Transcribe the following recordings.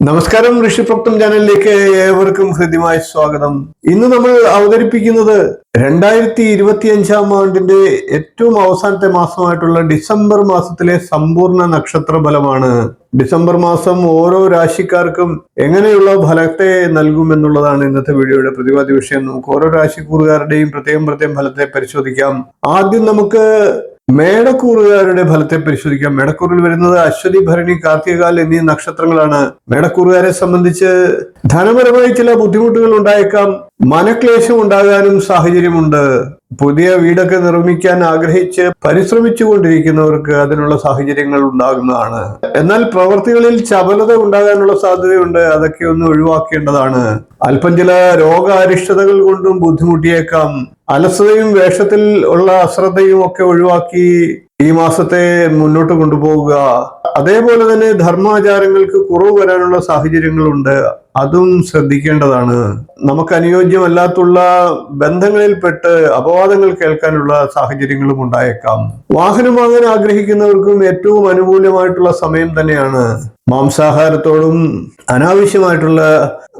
നമസ്കാരം ഋഷിപ്രക്തം ചാനലിലേക്ക് ഏവർക്കും ഹൃദ്യമായ സ്വാഗതം. ഇന്ന് നമ്മൾ അവതരിപ്പിക്കുന്നത് രണ്ടായിരത്തി ഇരുപത്തി അഞ്ചാം ആണ്ടിന്റെ ഏറ്റവും അവസാനത്തെ മാസമായിട്ടുള്ള ഡിസംബർ മാസത്തിലെ സമ്പൂർണ നക്ഷത്ര ഫലമാണ് ഡിസംബർ മാസം ഓരോ രാശിക്കാർക്കും എങ്ങനെയുള്ള ഫലത്തെ നൽകുമെന്നുള്ളതാണ് ഇന്നത്തെ വീഡിയോയുടെ പ്രതിപാദ്യ വിഷയം. നമുക്ക് ഓരോ രാശിക്കൂറുകാരുടെയും പ്രത്യേകം പ്രത്യേകം ഫലത്തെ പരിശോധിക്കാം. ആദ്യം നമുക്ക് മേടക്കൂറുകാരുടെ ഫലത്തെ പരിശോധിക്കാം. മേടക്കൂറിൽ വരുന്നത് അശ്വതി ഭരണി കാർത്തികകാൽ എന്നീ നക്ഷത്രങ്ങളാണ്. മേടക്കൂറുകാരെ സംബന്ധിച്ച് ധനപരമായി ചില ബുദ്ധിമുട്ടുകൾ ഉണ്ടായേക്കാം. മനക്ലേശം ഉണ്ടാകാനും സാഹചര്യമുണ്ട്. പുതിയ വീടൊക്കെ നിർമ്മിക്കാൻ ആഗ്രഹിച്ച് പരിശ്രമിച്ചു കൊണ്ടിരിക്കുന്നവർക്ക് അതിനുള്ള സാഹചര്യങ്ങൾ ഉണ്ടാകുന്നതാണ്. എന്നാൽ പ്രവൃത്തികളിൽ ചപലത ഉണ്ടാകാനുള്ള സാധ്യതയുണ്ട്. അതൊക്കെ ഒന്ന് ഒഴിവാക്കേണ്ടതാണ്. അല്പം ചില രോഗാരിഷ്ടതകൾ കൊണ്ടും ബുദ്ധിമുട്ടിയേക്കാം. അലസതയും വേഷത്തിൽ ഉള്ള അശ്രദ്ധയും ഒക്കെ ഒഴിവാക്കി ഈ മാസത്തെ മുന്നോട്ട് കൊണ്ടുപോവുക. അതേപോലെ തന്നെ ധർമാചാരങ്ങൾക്ക് കുറവ് വരാനുള്ള സാഹചര്യങ്ങളുണ്ട്. അതും ശ്രദ്ധിക്കേണ്ടതാണ്. നമുക്ക് അനുയോജ്യമല്ലാത്തുള്ള ബന്ധങ്ങളിൽപ്പെട്ട് അപവാദങ്ങൾ കേൾക്കാനുള്ള സാഹചര്യങ്ങളും ഉണ്ടായേക്കാം. വാഹനം വാങ്ങാൻ ആഗ്രഹിക്കുന്നവർക്കും ഏറ്റവും അനുകൂലമായിട്ടുള്ള സമയം തന്നെയാണ്. മാംസാഹാരത്തോടും അനാവശ്യമായിട്ടുള്ള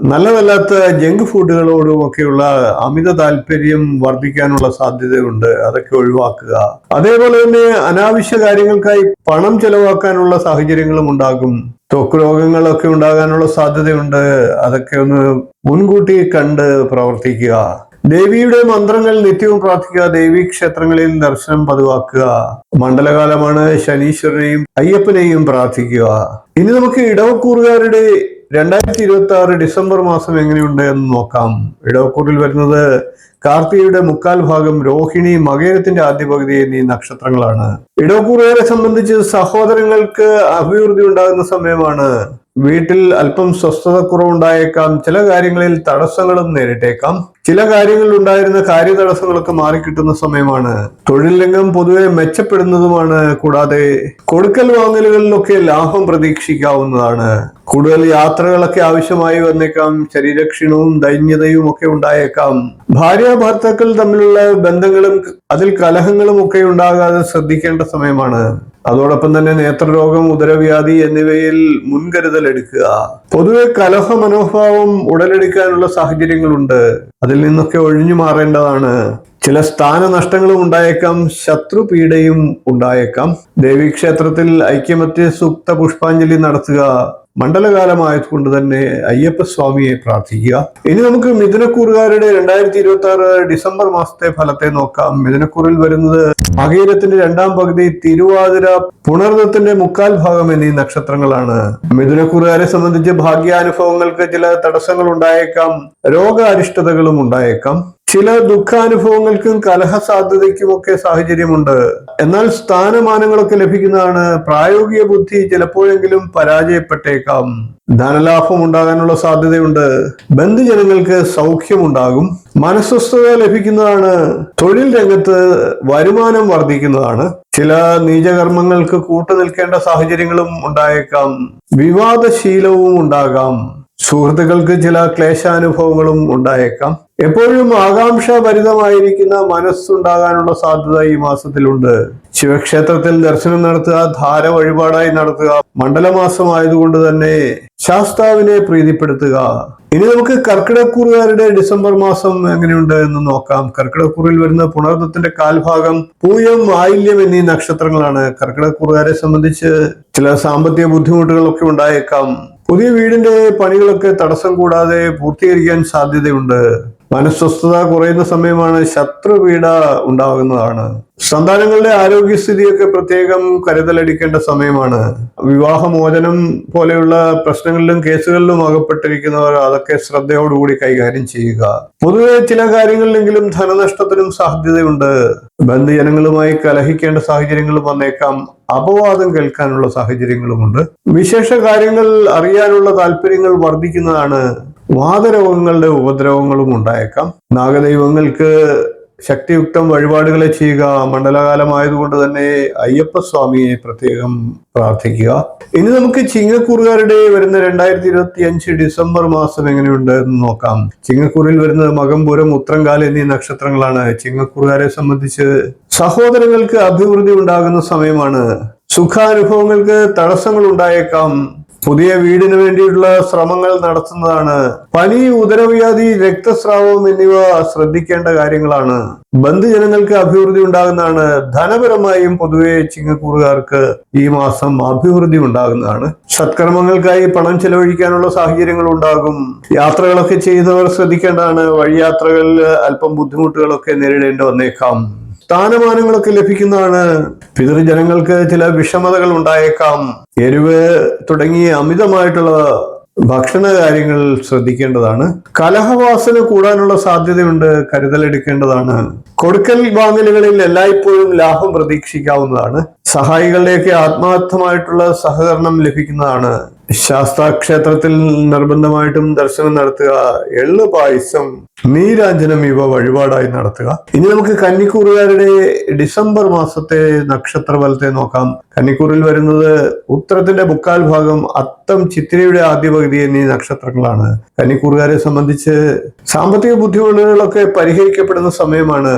നല്ലതല്ലാത്ത ജങ്ക് ഫുഡുകളോടും ഒക്കെയുള്ള അമിത താല്പര്യം വർദ്ധിക്കാനുള്ള സാധ്യതയുണ്ട്. അതൊക്കെ ഒഴിവാക്കുക. അതേപോലെ തന്നെ അനാവശ്യ കാര്യങ്ങൾക്കായി പണം ചെലവാക്കാനുള്ള സാഹചര്യങ്ങളും ഉണ്ടാകും. ത്വക്ക് രോഗങ്ങളൊക്കെ ഉണ്ടാകാനുള്ള സാധ്യതയുണ്ട്. അതൊക്കെ ഒന്ന് മുൻകൂട്ടി കണ്ട് പ്രവർത്തിക്കുക. ദേവിയുടെ മന്ത്രങ്ങൾ നിത്യവും പ്രാർത്ഥിക്കുക. ദേവീ ക്ഷേത്രങ്ങളിൽ ദർശനം പതിവാക്കുക. മണ്ഡലകാലമാണ് ശനീശ്വരനെയും അയ്യപ്പനെയും പ്രാർത്ഥിക്കുക. ഇനി നമുക്ക് ഇടവക്കൂറുകാരുടെ രണ്ടായിരത്തി ഇരുപത്തി ആറ് ഡിസംബർ മാസം എങ്ങനെയുണ്ട് എന്ന് നോക്കാം. ഇടവക്കൂറിൽ വരുന്നത് കാർത്തികയുടെ മുക്കാൽ ഭാഗം രോഹിണി മകേരത്തിന്റെ ആദ്യ പകുതി എന്നീ നക്ഷത്രങ്ങളാണ്. ഇടവക്കൂറുകാരെ സംബന്ധിച്ച് സഹോദരങ്ങൾക്ക് അഭിവൃദ്ധി ഉണ്ടാകുന്ന സമയമാണ്. വീട്ടിൽ അല്പം സ്വസ്ഥത കുറവുണ്ടായേക്കാം. ചില കാര്യങ്ങളിൽ തടസ്സങ്ങളും നേരിട്ടേക്കാം. ചില കാര്യങ്ങളിൽ ഉണ്ടായിരുന്ന കാര്യതടസ്സങ്ങളൊക്കെ മാറിക്കിട്ടുന്ന സമയമാണ്. തൊഴിൽ രംഗം പൊതുവെ മെച്ചപ്പെടുന്നതുമാണ്. കൂടാതെ കൊടുക്കൽ വാങ്ങലുകളിലൊക്കെ ലാഭം പ്രതീക്ഷിക്കാവുന്നതാണ്. കൂടുതൽ യാത്രകളൊക്കെ ആവശ്യമായി വന്നേക്കാം. ശരീരക്ഷീണവും ദൈന്യതയും ഒക്കെ ഉണ്ടായേക്കാം. ഭാര്യ ഭർത്താക്കൾ തമ്മിലുള്ള ബന്ധങ്ങളും അതിൽ കലഹങ്ങളും ഒക്കെ ഉണ്ടാകാതെ ശ്രദ്ധിക്കേണ്ട സമയമാണ് അതോടൊപ്പം തന്നെ നേത്രരോഗം ഉദരവ്യാധി എന്നിവയിൽ മുൻകരുതൽ എടുക്കുക പൊതുവെ കലഹ മനോഭാവം ഉടലെടുക്കാനുള്ള സാഹചര്യങ്ങളുണ്ട് അതിൽ നിന്നൊക്കെ ഒഴിഞ്ഞു മാറേണ്ടതാണ് ചില സ്ഥാനനഷ്ടങ്ങളും ഉണ്ടായേക്കാം ശത്രുപീഡയും ഉണ്ടായേക്കാം ദേവീക്ഷേത്രത്തിൽ ഐക്യമത്യ സൂക്ത പുഷ്പാഞ്ജലി നടത്തുക മണ്ഡലകാലമായതുകൊണ്ട് തന്നെ അയ്യപ്പസ്വാമിയെ പ്രാർത്ഥിക്കുക. ഇനി നമുക്ക് മിഥുനക്കൂറുകാരുടെ രണ്ടായിരത്തി ഇരുപത്തി ആറ് ഡിസംബർ മാസത്തെ ഫലത്തെ നോക്കാം. മിഥുനക്കൂറിൽ വരുന്നത് മകീരത്തിന്റെ രണ്ടാം പകുതി തിരുവാതിര പുണർന്നത്തിന്റെ മുക്കാൽ ഭാഗം എന്നീ നക്ഷത്രങ്ങളാണ്. മിഥുനക്കൂറുകാരെ സംബന്ധിച്ച് ഭാഗ്യാനുഭവങ്ങൾക്ക് ചില തടസ്സങ്ങൾ ഉണ്ടായേക്കാം രോഗാരിഷ്ടതകളും ഉണ്ടായേക്കാം. ചില ദുഃഖാനുഭവങ്ങൾക്കും കലഹ സാധ്യതയ്ക്കുമൊക്കെ സാഹചര്യമുണ്ട്. എന്നാൽ സ്ഥാനമാനങ്ങളൊക്കെ ലഭിക്കുന്നതാണ് പ്രായോഗിക ബുദ്ധി ചിലപ്പോഴെങ്കിലും പരാജയപ്പെട്ടേക്കാം. ധനലാഭം ഉണ്ടാകാനുള്ള സാധ്യതയുണ്ട്. ബന്ധുജനങ്ങൾക്ക് സൗഖ്യമുണ്ടാകും. മനസ്വസ്ഥത ലഭിക്കുന്നതാണ്. തൊഴിൽ രംഗത്ത് വരുമാനം വർദ്ധിക്കുന്നതാണ്. ചില നീചകർമ്മങ്ങൾക്ക് കൂട്ടുനിൽക്കേണ്ട സാഹചര്യങ്ങളും ഉണ്ടായേക്കാം. വിവാദശീലവും ഉണ്ടാകാം. സുഹൃത്തുക്കൾക്ക് ചില ക്ലേശാനുഭവങ്ങളും ഉണ്ടായേക്കാം. എപ്പോഴും ആകാംക്ഷാഭരിതമായിരിക്കുന്ന മനസ്സുണ്ടാകാനുള്ള സാധ്യത ഈ മാസത്തിലുണ്ട്. ശിവക്ഷേത്രത്തിൽ ദർശനം നടത്തുക ധാര വഴിപാടായി നടത്തുക മണ്ഡലമാസമായതുകൊണ്ട് തന്നെ ശാസ്താവിനെ പ്രീതിപ്പെടുത്തുക. ഇനി നമുക്ക് കർക്കിടക്കൂറുകാരുടെ ഡിസംബർ മാസം എങ്ങനെയുണ്ട് എന്ന് നോക്കാം. കർക്കിടക്കൂറിൽ വരുന്ന പുണർന്നത്തിന്റെ കാൽഭാഗം പൂയം ആയില്യം എന്നീ നക്ഷത്രങ്ങളാണ് കർക്കിടക്കൂറുകാരെ സംബന്ധിച്ച് ചില സാമ്പത്തിക ബുദ്ധിമുട്ടുകളൊക്കെ ഉണ്ടായേക്കാം. പുതിയ വീടിന്റെ പണികളൊക്കെ തടസ്സം കൂടാതെ പൂർത്തീകരിക്കാൻ സാധ്യതയുണ്ട്. മനസ്വസ്ഥത കുറയുന്ന സമയമാണ് ശത്രുപീഡ ഉണ്ടാകുന്നതാണ്. സന്താനങ്ങളുടെ ആരോഗ്യസ്ഥിതിയൊക്കെ പ്രത്യേകം കരുതലടിക്കേണ്ട സമയമാണ്. വിവാഹമോചനം പോലെയുള്ള പ്രശ്നങ്ങളിലും കേസുകളിലും അകപ്പെട്ടിരിക്കുന്നവർ അതൊക്കെ ശ്രദ്ധയോടുകൂടി കൈകാര്യം ചെയ്യുക. പൊതുവെ ചില കാര്യങ്ങളിലെങ്കിലും ധനനഷ്ടത്തിനും സാധ്യതയുണ്ട്. ബന്ധുജനങ്ങളുമായി കലഹിക്കേണ്ട സാഹചര്യങ്ങളും വന്നേക്കാം. അപവാദം കേൾക്കാനുള്ള സാഹചര്യങ്ങളുമുണ്ട്. വിശേഷ കാര്യങ്ങൾ അറിയാനുള്ള താല്പര്യങ്ങൾ വർദ്ധിക്കുന്നതാണ്. വാദരോഗങ്ങളുടെ ഉപദ്രവങ്ങളും ഉണ്ടായേക്കാം. നാഗദൈവങ്ങൾക്ക് ശക്തിയുക്തം വഴിപാടുകളെ ചെയ്യുക മണ്ഡലകാലമായതുകൊണ്ട് തന്നെ അയ്യപ്പ സ്വാമിയെ പ്രത്യേകം പ്രാർത്ഥിക്കുക. ഇനി നമുക്ക് ചിങ്ങക്കൂറുകാരുടെ വരുന്ന രണ്ടായിരത്തി ഇരുപത്തി അഞ്ച് ഡിസംബർ മാസം എങ്ങനെയുണ്ട് എന്ന് നോക്കാം. ചിങ്ങക്കൂറിൽ വരുന്നത് മകംപുരം ഉത്രങ്കാൽ എന്നീ നക്ഷത്രങ്ങളാണ്. ചിങ്ങക്കൂറുകാരെ സംബന്ധിച്ച് സഹോദരങ്ങൾക്ക് അഭിവൃദ്ധി ഉണ്ടാകുന്ന സമയമാണ്. സുഖാനുഭവങ്ങൾക്ക് തടസ്സങ്ങൾ ഉണ്ടായേക്കാം. പുതിയ വീടിന് വേണ്ടിയിട്ടുള്ള ശ്രമങ്ങൾ നടത്തുന്നതാണ്. പനി ഉദരവ്യാധി രക്തസ്രാവം എന്നിവ ശ്രദ്ധിക്കേണ്ട കാര്യങ്ങളാണ്. ബന്ധുജനങ്ങൾക്ക് അഭിവൃദ്ധി ഉണ്ടാകുന്നതാണ്. ധനപരമായും പൊതുവെ ചിങ്ങക്കൂറുകാർക്ക് ഈ മാസം അഭിവൃദ്ധി ഉണ്ടാകുന്നതാണ്. സത്കർമ്മങ്ങൾക്കായി പണം ചെലവഴിക്കാനുള്ള സാഹചര്യങ്ങൾ ഉണ്ടാകും. യാത്രകളൊക്കെ ചെയ്യുന്നവർ ശ്രദ്ധിക്കേണ്ടതാണ്. വഴിയാത്രകളിൽ അല്പം ബുദ്ധിമുട്ടുകളൊക്കെ നേരിടേണ്ടി വന്നേക്കാം. സ്ഥാനമാനങ്ങളൊക്കെ ലഭിക്കുന്നതാണ്. പിതൃജനങ്ങൾക്ക് ചില വിഷമതകൾ ഉണ്ടായേക്കാം. എരിവ് തുടങ്ങിയ അമിതമായിട്ടുള്ള ഭക്ഷണ കാര്യങ്ങൾ ശ്രദ്ധിക്കേണ്ടതാണ്. കലഹവാസന കൂടാനുള്ള സാധ്യതയുണ്ട് കരുതലെടുക്കേണ്ടതാണ് കൊടുക്കൽ വാങ്ങലുകളിൽ എല്ലായ്പ്പോഴും ലാഭം പ്രതീക്ഷിക്കാവുന്നതാണ്. സഹായികളുടെയൊക്കെ ആത്മാർത്ഥമായിട്ടുള്ള സഹകരണം ലഭിക്കുന്നതാണ്. ശാസ്താക്ഷേത്രത്തിൽ നിർബന്ധമായിട്ടും ദർശനം നടത്തുക എള്ളു പായസം നീരാഞ്ജനം ഇവ വഴിപാടായി നടത്തുക. ഇനി നമുക്ക് കന്നിക്കൂറുകാരുടെ ഡിസംബർ മാസത്തെ നക്ഷത്ര ഫലത്തെ നോക്കാം. കന്നിക്കൂറിൽ വരുന്നത് ഉത്തരത്തിന്റെ മുക്കാൽ ഭാഗം അത്തം ചിത്തിരയുടെ ആദ്യ പകുതി എന്നീ നക്ഷത്രങ്ങളാണ്. കന്നിക്കൂറുകാരെ സംബന്ധിച്ച് സാമ്പത്തിക ബുദ്ധിമുട്ടുകളൊക്കെ പരിഹരിക്കപ്പെടുന്ന സമയമാണ്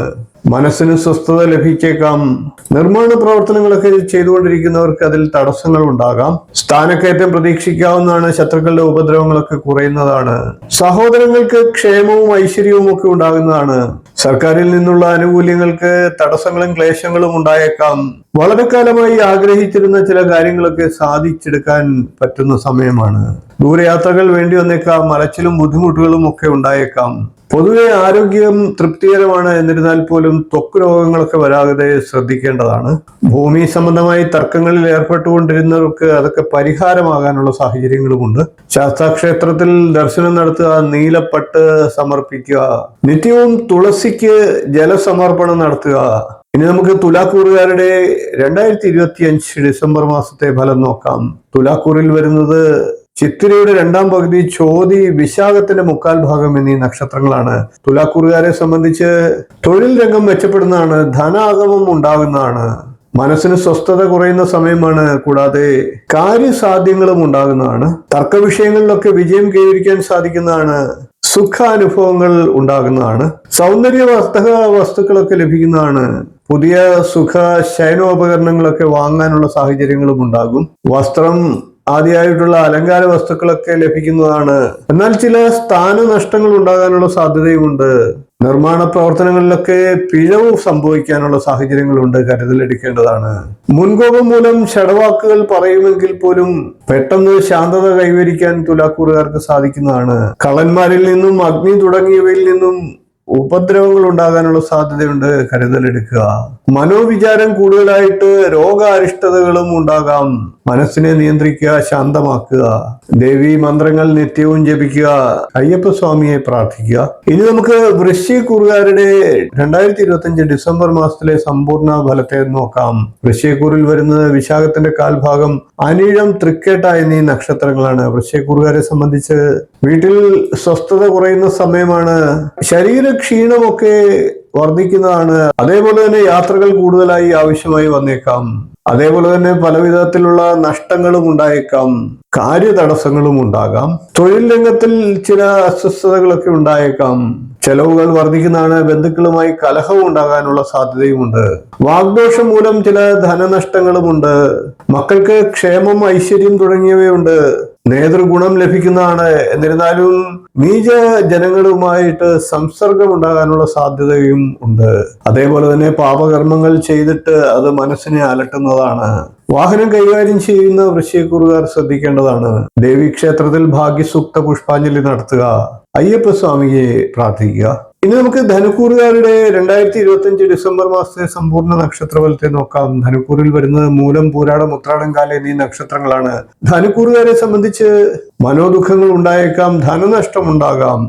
മനസ്സിന് സ്വസ്ഥത ലഭിച്ചേക്കാം. നിർമ്മാണ പ്രവർത്തനങ്ങളൊക്കെ ചെയ്തുകൊണ്ടിരിക്കുന്നവർക്ക് അതിൽ തടസ്സങ്ങൾ ഉണ്ടാകാം. സ്ഥാനക്കയറ്റം പ്രതീക്ഷിക്കാവുന്നതാണ് ശത്രുക്കളുടെ ഉപദ്രവങ്ങളൊക്കെ കുറയുന്നതാണ്. സഹോദരങ്ങൾക്ക് ക്ഷേമവും ഐശ്വര്യവും ഒക്കെ ഉണ്ടാകുന്നതാണ്. സർക്കാരിൽ നിന്നുള്ള ആനുകൂല്യങ്ങൾക്ക് തടസ്സങ്ങളും ക്ലേശങ്ങളും ഉണ്ടായേക്കാം. വളരെ കാലമായി ആഗ്രഹിച്ചിരുന്ന ചില കാര്യങ്ങളൊക്കെ സാധിച്ചെടുക്കാൻ പറ്റുന്ന സമയമാണ്. ദൂരയാത്രകൾ വേണ്ടി വന്നേക്കാം. മലച്ചിലും ബുദ്ധിമുട്ടുകളും ഒക്കെ ഉണ്ടായേക്കാം. പൊതുവെ ആരോഗ്യം തൃപ്തികരമാണ്. എന്നിരുന്നാൽ പോലും ത്വക്ക് രോഗങ്ങളൊക്കെ വരാതെ ശ്രദ്ധിക്കേണ്ടതാണ്. ഭൂമി സംബന്ധമായി തർക്കങ്ങളിൽ ഏർപ്പെട്ടുകൊണ്ടിരുന്നവർക്ക് അതൊക്കെ പരിഹാരമാകാനുള്ള സാഹചര്യങ്ങളുമുണ്ട്. ശാസ്താക്ഷേത്രത്തിൽ ദർശനം നടത്തുക നീലപ്പട്ട് സമർപ്പിക്കുക നിത്യവും തുളസിക്ക് ജലസമർപ്പണം നടത്തുക. ഇനി നമുക്ക് തുലാക്കൂറുകാരുടെ രണ്ടായിരത്തി ഇരുപത്തി അഞ്ച് ഡിസംബർ മാസത്തെ ഫലം നോക്കാം. തുലാക്കൂറിൽ വരുന്നത് ചിത്തിരയുടെ രണ്ടാം പകുതി ചോതി വിശാഖത്തിന്റെ മുക്കാൽ ഭാഗം എന്നീ നക്ഷത്രങ്ങളാണ്. തുലാക്കൂറുകാരെ സംബന്ധിച്ച് തൊഴിൽ രംഗം മെച്ചപ്പെടുന്നതാണ് ധനാഗമം ഉണ്ടാകുന്നതാണ്. മനസ്സിന് സ്വസ്ഥത കുറയുന്ന സമയമാണ് കൂടാതെ കാര്യസാധ്യങ്ങളും ഉണ്ടാകുന്നതാണ്. തർക്ക വിഷയങ്ങളിലൊക്കെ വിജയം കൈവരിക്കാൻ സാധിക്കുന്നതാണ് സുഖാനുഭവങ്ങൾ ഉണ്ടാകുന്നതാണ്. സൗന്ദര്യ വർത്തക വസ്തുക്കളൊക്കെ ലഭിക്കുന്നതാണ്. പുതിയ സുഖ ശയനോപകരണങ്ങളൊക്കെ വാങ്ങാനുള്ള സാഹചര്യങ്ങളും ഉണ്ടാകും. വസ്ത്രം ആദ്യമായിട്ടുള്ള അലങ്കാര വസ്തുക്കളൊക്കെ ലഭിക്കുന്നതാണ്. എന്നാൽ ചില സ്ഥാന നഷ്ടങ്ങൾ ഉണ്ടാകാനുള്ള സാധ്യതയുമുണ്ട്. നിർമ്മാണ പ്രവർത്തനങ്ങളിലൊക്കെ പിഴവ് സംഭവിക്കാനുള്ള സാഹചര്യങ്ങളുണ്ട് കരുതലെടുക്കേണ്ടതാണ്. മുൻകോപം മൂലം ഷടവാക്കുകൾ പറയുമെങ്കിൽ പോലും പെട്ടെന്ന് ശാന്തത കൈവരിക്കാൻ തുലാക്കൂറുകാർക്ക് സാധിക്കുന്നതാണ്. കള്ളന്മാരിൽ നിന്നും അഗ്നി തുടങ്ങിയവയിൽ നിന്നും ഉപദ്രവങ്ങൾ ഉണ്ടാകാനുള്ള സാധ്യതയുണ്ട് കരുതലെടുക്കുക മനോവിചാരം കൂടുതലായിട്ട് രോഗാരിഷ്ടതകളും ഉണ്ടാകാം. മനസ്സിനെ നിയന്ത്രിക്കുക ശാന്തമാക്കുക. ദേവി മന്ത്രങ്ങൾ നിത്യവും ജപിക്കുക അയ്യപ്പ സ്വാമിയെ പ്രാർത്ഥിക്കുക. ഇനി നമുക്ക് വൃശ്ചികൂറുകാരുടെ രണ്ടായിരത്തി ഇരുപത്തി അഞ്ച് ഡിസംബർ മാസത്തിലെ സമ്പൂർണ ഫലത്തെ നോക്കാം. വൃശ്ചികൂറിൽ വരുന്നത് വിശാഖത്തിന്റെ കാൽഭാഗം അനിഴം തൃക്കേട്ട എന്നീ നക്ഷത്രങ്ങളാണ്. വൃശ്ചികൂറുകാരെ സംബന്ധിച്ച് വീട്ടിൽ സ്വസ്ഥത കുറയുന്ന സമയമാണ്. ശരീര ക്ഷീണമൊക്കെ വർദ്ധിക്കുന്നതാണ്. അതേപോലെ തന്നെ യാത്രകൾ കൂടുതലായി ആവശ്യമായി വന്നേക്കാം. അതേപോലെ തന്നെ പല വിധത്തിലുള്ള നഷ്ടങ്ങളും ഉണ്ടായേക്കാം. കാര്യതടസ്സങ്ങളും ഉണ്ടാകാം. തൊഴിൽ രംഗത്തിൽ ചില അസ്വസ്ഥതകളൊക്കെ ഉണ്ടായേക്കാം. ചെലവുകൾ വർദ്ധിക്കുന്നതാണ്. ബന്ധുക്കളുമായി കലഹവും ഉണ്ടാകാനുള്ള സാധ്യതയുമുണ്ട്. വാഗ്ദോഷം മൂലം ചില ധനനഷ്ടങ്ങളുമുണ്ട്. മക്കൾക്ക് ക്ഷേമം ഐശ്വര്യം തുടങ്ങിയവയുണ്ട്. നേതൃഗുണം ലഭിക്കുന്നതാണ്. എന്നിരുന്നാലും നീച ജനങ്ങളുമായിട്ട് സംസർഗം ഉണ്ടാകാനുള്ള സാധ്യതയും ഉണ്ട്. അതേപോലെ തന്നെ പാപകർമ്മങ്ങൾ ചെയ്തിട്ട് അത് മനസ്സിനെ അലട്ടുന്നതാണ്. വാഹനം കൈകാര്യം ചെയ്യുന്ന വൃശ്യക്കുറുകാർ ശ്രദ്ധിക്കേണ്ടതാണ്. ദേവീക്ഷേത്രത്തിൽ ഭാഗ്യസൂക്ത പുഷ്പാഞ്ജലി നടത്തുക. അയ്യപ്പ സ്വാമിയെ പ്രാർത്ഥിക്കുക. ഇനി നമുക്ക് ധനുക്കൂറുകാരുടെ രണ്ടായിരത്തി ഇരുപത്തി അഞ്ച് ഡിസംബർ മാസത്തെ സമ്പൂർണ നക്ഷത്രഫലത്തെ നോക്കാം. ധനുക്കൂറിൽ വരുന്നത് മൂലം പൂരാടം ഉത്രാടം കാല എന്നീ നക്ഷത്രങ്ങളാണ്. ധനുക്കൂറുകാരെ സംബന്ധിച്ച് മനോദുഃഖങ്ങൾ ഉണ്ടായേക്കാം ധനനഷ്ടം ഉണ്ടാകാം.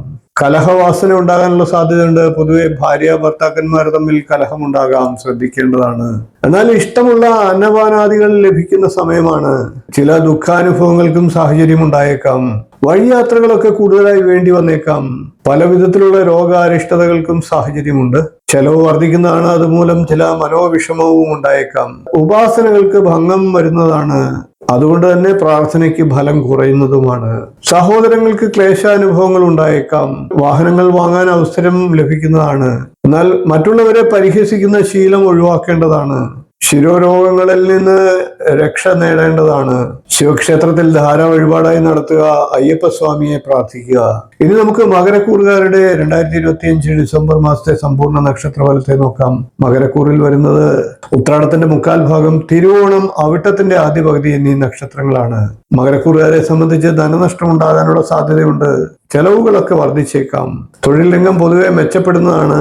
കലഹവാസന ഉണ്ടാകാനുള്ള സാധ്യതയുണ്ട്. പൊതുവെ ഭാര്യ ഭർത്താക്കന്മാർ തമ്മിൽ കലഹമുണ്ടാകാം ശ്രദ്ധിക്കേണ്ടതാണ്. എന്നാൽ ഇഷ്ടമുള്ള അന്നപാനാദികൾ ലഭിക്കുന്ന സമയമാണ്. ചില ദുഃഖാനുഭവങ്ങൾക്കും സാഹചര്യം ഉണ്ടായേക്കാം വഴിയാത്രകളൊക്കെ കൂടുതലായി വേണ്ടി വന്നേക്കാം. പല വിധത്തിലുള്ള രോഗാരിഷ്ടതകൾക്കും സാഹചര്യമുണ്ട്. ചെലവ് വർദ്ധിക്കുന്നതാണ്. അതുമൂലം ചില മനോവിഷമവും ഉണ്ടായേക്കാം. ഉപാസനകൾക്ക് ഭംഗം വരുന്നതാണ്. അതുകൊണ്ട് തന്നെ പ്രാർത്ഥനയ്ക്ക് ഫലം കുറയുന്നതുമാണ്. സഹോദരങ്ങൾക്ക് ക്ലേശാനുഭവങ്ങൾ ഉണ്ടായേക്കാം. വാഹനങ്ങൾ വാങ്ങാൻ അവസരം ലഭിക്കുന്നതാണ്. എന്നാൽ മറ്റുള്ളവരെ പരിഹസിക്കുന്ന ശീലം ഒഴിവാക്കേണ്ടതാണ്. ശിരോരോഗങ്ങളിൽ നിന്ന് രക്ഷ നേടേണ്ടതാണ്. ശിവക്ഷേത്രത്തിൽ ധാര വഴിപാടായി നടത്തുക അയ്യപ്പസ്വാമിയെ പ്രാർത്ഥിക്കുക. ഇനി നമുക്ക് മകരക്കൂറുകാരുടെ രണ്ടായിരത്തി ഇരുപത്തി അഞ്ച് ഡിസംബർ മാസത്തെ സമ്പൂർണ നക്ഷത്രഫലത്തെ നോക്കാം. മകരക്കൂറിൽ വരുന്നത് ഉത്രാടത്തിന്റെ മുക്കാൽ ഭാഗം തിരുവോണം അവിട്ടത്തിന്റെ ആദ്യ പകുതി എന്നീ നക്ഷത്രങ്ങളാണ്. മകരക്കൂറുകാരെ സംബന്ധിച്ച് ധനനഷ്ടം ഉണ്ടാകാനുള്ള സാധ്യതയുണ്ട്. ചെലവുകളൊക്കെ വർദ്ധിച്ചേക്കാം. തൊഴിൽ രംഗം പൊതുവെ മെച്ചപ്പെടുന്നതാണ്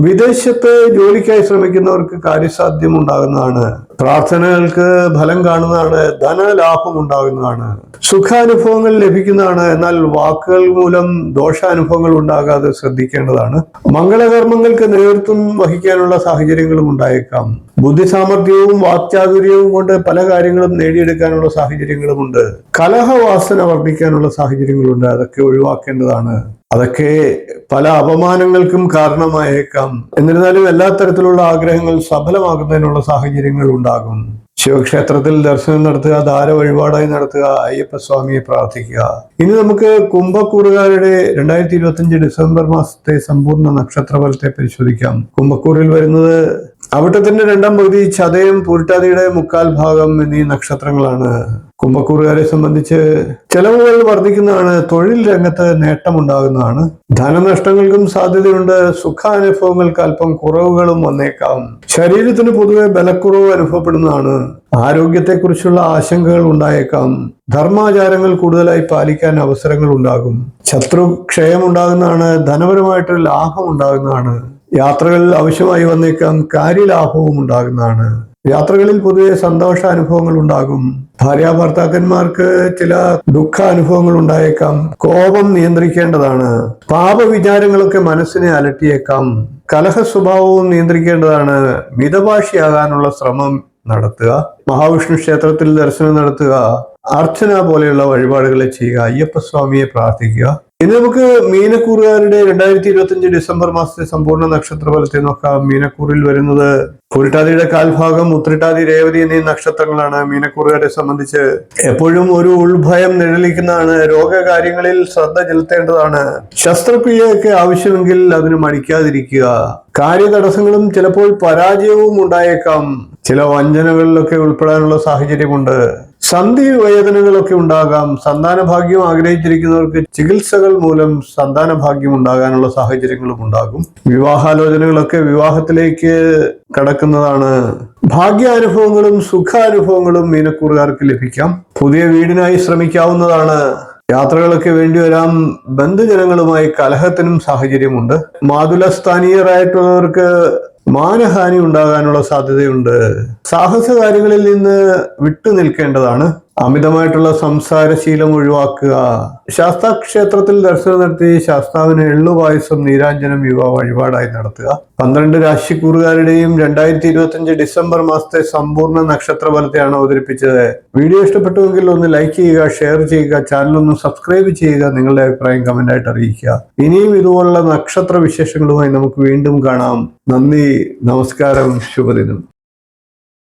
വിദേശത്ത് ജോലിക്കായി ശ്രമിക്കുന്നവർക്ക് കാര്യസാധ്യം ഉണ്ടാകുന്നതാണ് പ്രാർത്ഥനകൾക്ക് ഫലം കാണുന്നതാണ് ധനലാഭം ഉണ്ടാകുന്നതാണ്. സുഖാനുഭവങ്ങൾ ലഭിക്കുന്നതാണ് എന്നാൽ വാക്കുകൾ മൂലം ദോഷാനുഭവങ്ങൾ ഉണ്ടാകാതെ ശ്രദ്ധിക്കേണ്ടതാണ്. മംഗളകർമ്മങ്ങൾക്ക് നേതൃത്വം വഹിക്കാനുള്ള സാഹചര്യങ്ങളും ഉണ്ടായേക്കാം. ബുദ്ധിസാമർഥ്യവും വാക്ചാതുര്യവും കൊണ്ട് പല കാര്യങ്ങളും നേടിയെടുക്കാനുള്ള സാഹചര്യങ്ങളുമുണ്ട്. കലഹവാസന വർദ്ധിക്കാനുള്ള സാഹചര്യങ്ങളുണ്ട് അതൊക്കെ ഒഴിവാക്കേണ്ടതാണ്. അതൊക്കെ പല അപമാനങ്ങൾക്കും കാരണമായേക്കാം. എന്നിരുന്നാലും എല്ലാ തരത്തിലുള്ള ആഗ്രഹങ്ങൾ സഫലമാകുന്നതിനുള്ള സാഹചര്യങ്ങൾ ഉണ്ടാകും. ശിവക്ഷേത്രത്തിൽ ദർശനം നടത്തുക ധാര വഴിപാടായി നടത്തുക അയ്യപ്പസ്വാമിയെ പ്രാർത്ഥിക്കുക. ഇനി നമുക്ക് കുംഭക്കൂറുകാരുടെ രണ്ടായിരത്തി ഇരുപത്തി അഞ്ച് ഡിസംബർ മാസത്തെ സമ്പൂർണ നക്ഷത്രഫലത്തെ പരിശോധിക്കാം. കുംഭക്കൂറിൽ വരുന്നത് അവിട്ടത്തിന്റെ രണ്ടാം പകുതി ചതയം പൂരിട്ടാതിയുടെ മുക്കാൽ ഭാഗം എന്നീ നക്ഷത്രങ്ങളാണ്. കുംഭക്കൂറുകാരെ സംബന്ധിച്ച് ചെലവുകൾ വർദ്ധിക്കുന്നതാണ് തൊഴിൽ രംഗത്ത് നേട്ടമുണ്ടാകുന്നതാണ്. ധനനഷ്ടങ്ങൾക്കും സാധ്യതയുണ്ട് സുഖാനുഭവങ്ങൾക്ക് അല്പം കുറവുകളും വന്നേക്കാം. ശരീരത്തിന് പൊതുവെ ബലക്കുറവ് അനുഭവപ്പെടുന്നതാണ്. ആരോഗ്യത്തെക്കുറിച്ചുള്ള ആശങ്കകൾ ഉണ്ടായേക്കാം. ധർമാചാരങ്ങൾ കൂടുതലായി പാലിക്കാൻ അവസരങ്ങൾ ഉണ്ടാകും. ശത്രു ക്ഷയമുണ്ടാകുന്നതാണ് ധനപരമായിട്ട് ലാഭം ഉണ്ടാകുന്നതാണ്. യാത്രകൾ ആവശ്യമായി വന്നേക്കാം കാര്യലാഭവും ഉണ്ടാകുന്നതാണ്. യാത്രകളിൽ പൊതുവെ സന്തോഷ അനുഭവങ്ങൾ ഉണ്ടാകും. ഭാര്യ ഭർത്താക്കന്മാർക്ക് ചില ദുഃഖാനുഭവങ്ങൾ ഉണ്ടായേക്കാം. കോപം നിയന്ത്രിക്കേണ്ടതാണ്. പാപവിചാരങ്ങളൊക്കെ മനസ്സിനെ അലട്ടിയേക്കാം. കലഹ സ്വഭാവവും നിയന്ത്രിക്കേണ്ടതാണ്. മിതഭാഷിയാകാനുള്ള ശ്രമം നടത്തുക. മഹാവിഷ്ണു ക്ഷേത്രത്തിൽ ദർശനം നടത്തുക. അർച്ചന പോലെയുള്ള വഴിപാടുകളെ ചെയ്യുക. അയ്യപ്പസ്വാമിയെ പ്രാർത്ഥിക്കുക. ഇനി നമുക്ക് മീനക്കൂറുകാരുടെ രണ്ടായിരത്തി ഇരുപത്തി അഞ്ച് ഡിസംബർ മാസത്തെ സമ്പൂർണ നക്ഷത്രഫലത്തെ നോക്കാം. മീനക്കൂറിൽ വരുന്നത് ഉരുട്ടാതിയുടെ കാൽഭാഗം ഉത്രിട്ടാതി രേവതി എന്നീ നക്ഷത്രങ്ങളാണ് മീനക്കൂറുകാരെ സംബന്ധിച്ച്. എപ്പോഴും ഒരു ഉൾഭയം നിഴലിക്കുന്നതാണ്. രോഗകാര്യങ്ങളിൽ ശ്രദ്ധ ചെലുത്തേണ്ടതാണ്. ശസ്ത്രക്രിയയൊക്കെ ആവശ്യമെങ്കിൽ അതിന് മടിക്കാതിരിക്കുക. കാര്യതടസ്സങ്ങളും ചിലപ്പോൾ പരാജയവും ഉണ്ടായേക്കാം. ചില വഞ്ചനകളിലൊക്കെ ഉൾപ്പെടാനുള്ള സാഹചര്യമുണ്ട്. സന്ധി വേദനകളൊക്കെ ഉണ്ടാകാം. സന്താന ഭാഗ്യം ആഗ്രഹിച്ചിരിക്കുന്നവർക്ക് ചികിത്സകൾ മൂലം സന്താന ഭാഗ്യം ഉണ്ടാകാനുള്ള സാഹചര്യങ്ങളും ഉണ്ടാകും. വിവാഹാലോചനകളൊക്കെ വിവാഹത്തിലേക്ക് കടക്കുന്നതാണ്. ഭാഗ്യാനുഭവങ്ങളും സുഖാനുഭവങ്ങളും മീനക്കൂറുകാർക്ക് ലഭിക്കാം. പുതിയ വീടിനായി ശ്രമിക്കാവുന്നതാണ്. യാത്രകളൊക്കെ വേണ്ടി വേണ്ടിവരാം ബന്ധുജനങ്ങളുമായി കലഹത്തിനും സാഹചര്യമുണ്ട്. മാതുലസ്ഥാനീയരായിട്ടുള്ളവർക്ക് മാനഹാനി ഉണ്ടാകാനുള്ള സാധ്യതയുണ്ട്. സാഹസ കാര്യങ്ങളിൽ നിന്ന് വിട്ടു നിൽക്കേണ്ടതാണ് അമിതമായിട്ടുള്ള സംസാരശീലം ഒഴിവാക്കുക. ശാസ്താ ക്ഷേത്രത്തിൽ ദർശനം നടത്തി ശാസ്താവിന് എള്ളുപായസം നീരാഞ്ജനം യുവ വഴിപാടായി നടത്തുക. പന്ത്രണ്ട് രാശിക്കൂറുകാരുടെയും രണ്ടായിരത്തി ഇരുപത്തി അഞ്ച് ഡിസംബർ മാസത്തെ സമ്പൂർണ നക്ഷത്ര ഫലത്തെയാണ് അവതരിപ്പിച്ചത്. വീഡിയോ ഇഷ്ടപ്പെട്ടുവെങ്കിൽ ഒന്ന് ലൈക്ക് ചെയ്യുക ഷെയർ ചെയ്യുക ചാനൽ ഒന്ന് സബ്സ്ക്രൈബ് ചെയ്യുക നിങ്ങളുടെ അഭിപ്രായം കമന്റ് ആയിട്ട് അറിയിക്കുക. ഇനിയും ഇതുപോലുള്ള നക്ഷത്ര വിശേഷങ്ങളുമായി നമുക്ക് വീണ്ടും കാണാം. നന്ദി നമസ്കാരം ശുഭദിനം.